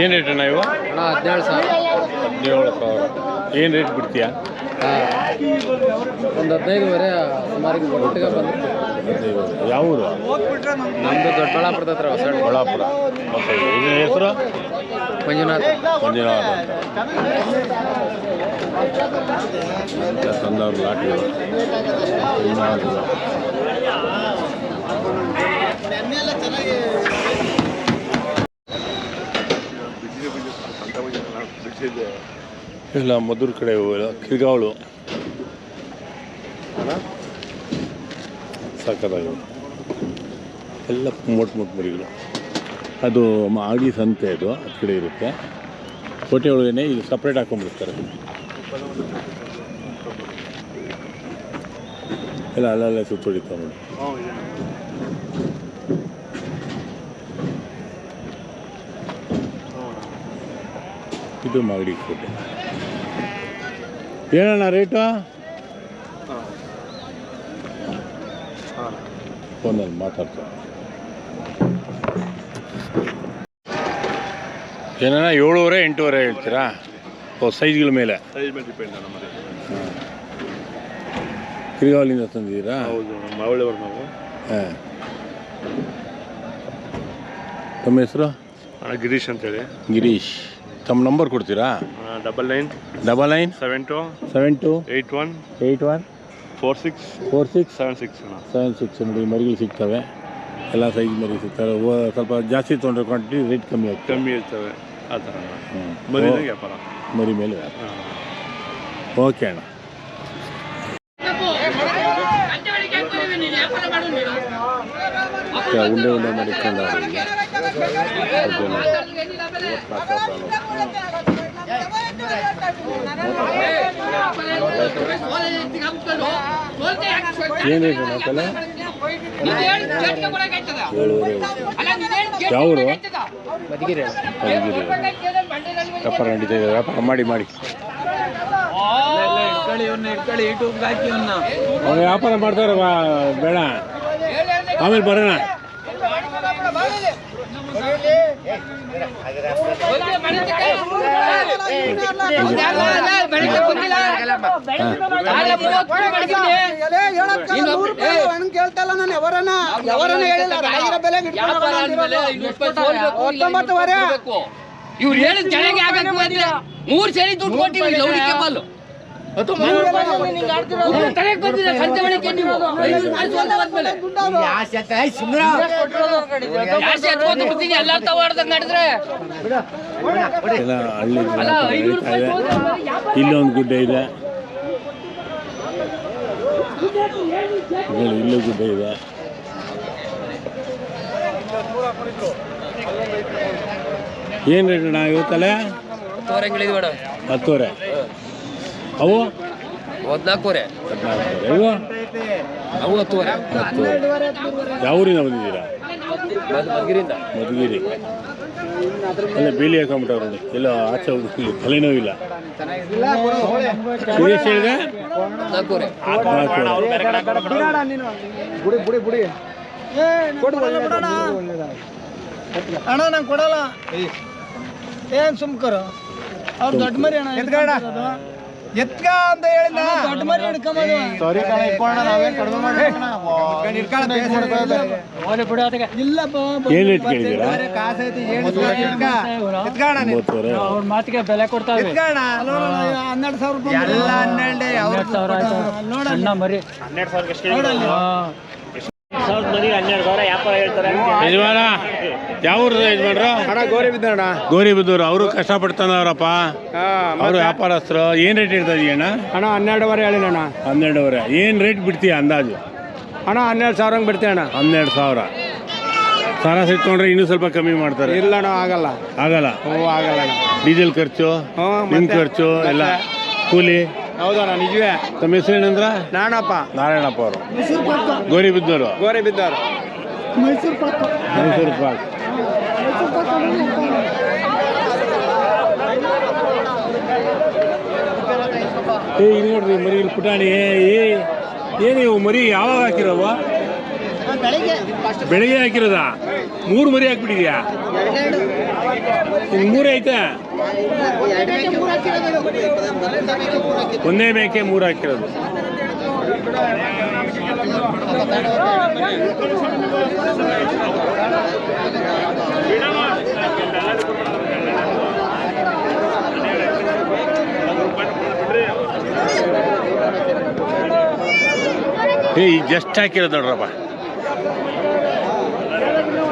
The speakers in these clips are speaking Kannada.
ಏನು ರೇಟ್ ಅಣ್ಣ ಇವು? ಅಣ್ಣ ಹದಿನೇಳು ಸಾವಿರ. ಹದಿನೇಳು ಸಾವಿರ. ಏನು ರೇಟ್ ಬಿಡ್ತೀಯ? ಒಂದು ಹದಿನೈದುವರೆ ಸುಮಾರಿಗೆ ಒಟ್ಟಿಗೆ ಬಂದು. ಯಾವ ಊರು? ನಮ್ಮದು ದೊಡ್ಡಬಳ್ಳಾಪುರದ ಹತ್ರ ಹೊಸ ಬಳ್ಳಾಪುರ ಹೊಸ ಇದು ಹೆಸರು? ಮಂಜುನಾಥ್. ಮಂಜುನಾಥ್. ಅಂತ ತಂದವ್ರ ಲಾಟಿಗಳು ಮಂಜುನಾಥ್. ಇಲ್ಲ ಮಧುರ್ ಕಡೆ ಹೋಗಿಲ್ಲ. ಕಿರ್ಗಾವಳು. ಸಾಕದಾಗಿವೆ ಎಲ್ಲ ಮೋಟ್ ಮೋಟ್ ಮರಿಗಳು. ಅದು ಮಾಗಿ ಸಂತೆ ಅದು ಅದು ಕಡೆ ಇರುತ್ತೆ. ಕೋಟೆ ಒಳಗೇನೆ ಇದು ಸಪ್ರೇಟ್ ಹಾಕೊಂಡ್ಬಿಡ್ತಾರೆ. ಎಲ್ಲ ಅಲ್ಲಲ್ಲೇ ಸುತ್ತೊಡಿತಾವೆ ನೋಡಿ ಇದು ಮಾಗಡಿ ಕೋಟೆ ಏನಣ್ಣ ರೇಟು? ಫೋನಲ್ಲಿ ಮಾತಾಡ್ತಾರೆ ಏನಣ್ಣ ಏಳುವರೆ ಎಂಟೂವರೆ ಹೇಳ್ತೀರಾ? ಓ ಸೈಜ್ಗಳ ಮೇಲೆ. ಕಿರಿಗಾವಲಿಂದ ತಂದಿದ್ದೀರಾ? ಹೌದು ಮಾವಳಿಯವರು ನಾವು. ಹಾಂ. ತಮ್ಮ ಹೆಸರು? ಗಿರೀಶ್ ಅಂತೇಳಿ. ಗಿರೀಶ್. ತಮ್ಮ ನಂಬರ್ ಕೊಡ್ತೀರಾ? Double nine double nine seven two seven two eight one eight one four six four six seven six ಅಣ್ಣ ಸೆವೆನ್ ಸಿಕ್ಸ್ ನೋಡಿ ಮರಿಗಳು ಸಿಗ್ತವೆ. ಎಲ್ಲ ಸೈಜ್ ಮರಿ ಸಿಗ್ತವೆ. ಸ್ವಲ್ಪ ಜಾಸ್ತಿ ತೊಗೊಂಡ್ರೆ ಕ್ವಾಂಟಿಟಿ ರೇಟ್ ಕಮ್ಮಿ ಆಗ್ತದೆ. ಕಮ್ಮಿ ಇರ್ತವೆ ಆ ಥರ ಮರಿ. ವ್ಯಾಪಾರ. ಮರಿ ಮೇಲೆ ಓಕೆ ಅಣ್ಣ. ಉಂಡೆ ಉಂಡೆ ಮಾಡಿಕೊಂಡು ಏನು ರೇಟ್ ಮಧುಗಿರಿ ವ್ಯಾಪಾರ ನಡೀತಾ ಇದೆ ವ್ಯಾಪಾರ ಮಾಡಿ ಮಾಡಿ. ವ್ಯಾಪಾರ ಮಾಡ್ತಾರೆ ಬೇಡ. ಆಮೇಲೆ ಬರೋಣ. ಕೇಳ್ತಲ್ಲ ನಾನು ಯಾವರನ್ನ ಯಾವರನ್ನ ಹೇಳಿಲ್ಲ ರಾಯರ ಬೆಲೆ ಒಂಬತ್ತುವರೆ ಇವ್ರು ಹೇಳಿದ ಜನಗೆ ಆಗಂತ ಮೂರ್ ಸೇರಿ ದುಡ್ಡು ಕೊಟ್ಟಿವಿ ಲೌಡಿಕೆ ಬಲ್ಲು ಇಲ್ಲೊಂದು ಗುಡ್ಡ ಇದೆ. ಇಲ್ಲೂ ಗುಡ್ಡೆ ಇದೆ. ಏನು ರೇಟ್ ಅಣ್ಣ ಇವತ್ತಲ್ಲ ಹತ್ತುವರೆ. ಅವು? ಹದ್ನಾಲ್ಕೂವರೆ. ಅವು? ಹತ್ತುವರೆ. ಯಾವ ಊರಿಂದ ಬಂದಿದ್ದೀರಾ? ಮಧುಗಿರಿ. ಬೇಲಿ ಹಾಕೊಂಬಿಟ್ಟವ್ರು ನೋಡಿ. ಎಲ್ಲ ಆಚೆ ಹೋಗಿ ತಲೆನೋವಿಲ್ಲ. ಸುರೇಶ್ ಹೇಳಿದೆ? ಅಣ್ಣ ನಂಗೆ ಕೊಡಲ್ಲ. ಏನ್ ಸುಮ್ಕರು. ಅವ್ರು ದೊಡ್ಡ ಮರಿ ಅಣ್ಣ. ಎತ್ಕ ಅಂತ ಹೇಳಿದ ದೊಡ್ಡ ಮರಿ ಹಿಡ್ಕೊಂಬೋದು ಇಲ್ಲಪ್ಪ ಏನು ರೇಟ್ ಕೇಳಿದ್ದೀರಾ? ಅವ್ರ ಮಾತಿಗೆ ಬೆಲೆ ಕೊಡ್ತಾವೆ ಹನ್ನೆರಡು ಸಾವಿರ ರೂಪಾಯಿ ಸಣ್ಣ ಮರಿ. ಯಜಮಾನ ಯಾವ ಊರು ಯಜಮಾನ್ರು? ಅಣ್ಣ ಗೋರಿ ಬಿದ್ದಣ್ಣ. ಗೌರಿಬಿದ್ದೂರು. ಅವರು ಕಷ್ಟಪಡ್ತಾನವ್ರಪ್ಪ ಅವರು ವ್ಯಾಪಾರಸ್ಥರು. ಏನು ರೇಟ್ ಇರ್ತದೆ ಅಣ್ಣ? ಅಣ್ಣ ಹನ್ನೆರಡುವರೆ ಹೇಳಿನಣ್ಣ ಹನ್ನೆರಡುವರೆ. ಏನು ರೇಟ್ ಬಿಡ್ತೀಯ ಅಂದಾಜು? ಅಣ್ಣ ಹನ್ನೆರಡು ಸಾವಿರ ಹಂಗೆ ಬಿಡ್ತೀಯ ಅಣ್ಣ. ಹನ್ನೆರಡು ಸಾವಿರ. ಸರಾಸರಿ ತೊಗೊಂಡ್ರೆ ಇನ್ನೂ ಸ್ವಲ್ಪ ಕಮ್ಮಿ ಮಾಡ್ತಾರೆ. ಇಲ್ಲ ಅಣ್ಣ ಆಗಲ್ಲ. ಆಗಲ್ಲ? ಓ ಆಗಲ್ಲ ಅಣ್ಣ. ಡೀಸೆಲ್ ಖರ್ಚು ನಿಮ್ಮ ಖರ್ಚು ಎಲ್ಲ. ಕೂಲಿ? ಹೌದಣ್ಣ ನಿಜವೇ? ತಮ್ಮ ಹೆಸರು ಏನಂದ್ರ? ನಾನಪ್ಪ ನಾರಾಯಣಪ್ಪ ಅವರು. ಗೌರಿಬಿದ್ದೂರು ಗೋರಿ ಬಿದ್ದವ್ರು. ಮೈಸೂರು ಪಾಕ್. ಏ ಇಲ್ಲಿ ನೋಡ್ರಿ ಮರಿ ಇಲ್ಲಿ ಪುಟಾಣಿ. ಏ ಏ- ಏನು ಇವು ಮರಿ ಯಾವಾಗ ಹಾಕಿರವ ಬೆಳಿಗ್ಗೆ. ಹಾಕಿರೋದ? ಮೂರು ಮರಿ ಹಾಕ್ಬಿಟ್ಟಿದ್ಯಾ? ಮೂರೇ ಐತಾ? ಒಂದೇ ಮೇಕೆ ಮೂರು ಹಾಕಿರೋದು. ಏ ಜಸ್ಟ್ ಹಾಕಿರೋದು ನೋಡ್ರಪ್ಪ.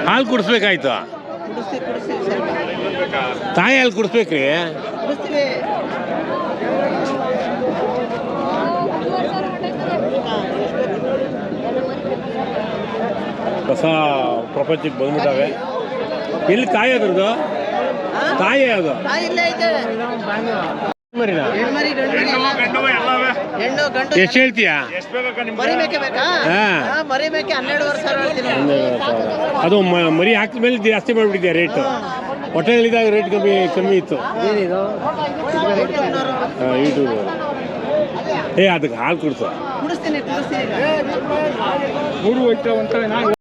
ಹಾಲು ಕುಡಿಸ್ಬೇಕಾಯ್ತು? ತಾಯಿ ಅಲ್ಲಿ ಕುಡಿಸ್ಬೇಕ್ರಿ? ಹೊಸ ಪ್ರಪಂಚಕ್ಕೆ ಬಂದ್ಬಿಟ್ಟಾವೆ. ಎಲ್ಲಿ ತಾಯಿ ಅದ್ರದ್ದು? ತಾಯಿ ಅದು ಮರಿನಾ? ಹೆಣ್ಣು ಗಂಡು ಎಷ್ಟು ಹೇಳ್ತೀಯಾ? ಮರಿ ಮೇಕೆ ಬೇಕಾ? ಹಾ. ಹಾ, ಮರಿ ಮೇಕೆ ಹನ್ನೆರಡುವರೆ ಸಾವಿರ ಹೇಳ್ತೀನಿ. ಅದು ಮ- ಮರಿ ಹಾಕಿದ ಮೇಲೆ ಜಾಸ್ತಿ ರೇಟ್ ರೇಟು ಹೋಟೆಲಿದ್ದಾಗ ರೇಟ್ ಕಮ್ಮಿ ಕಮ್ಮಿ ಇತ್ತು. ಯೂಟ್ಯೂಬ್ ಏ ಅದಕ್ಕೆ ಹಾಲು ಕೊಡ್ತು ಕುಡಿಸ್ತೀನಿ ಕುಡಿಸ್ತೀನಿ. ಮೂರು ಹೋಯ್ತು ಅಂತ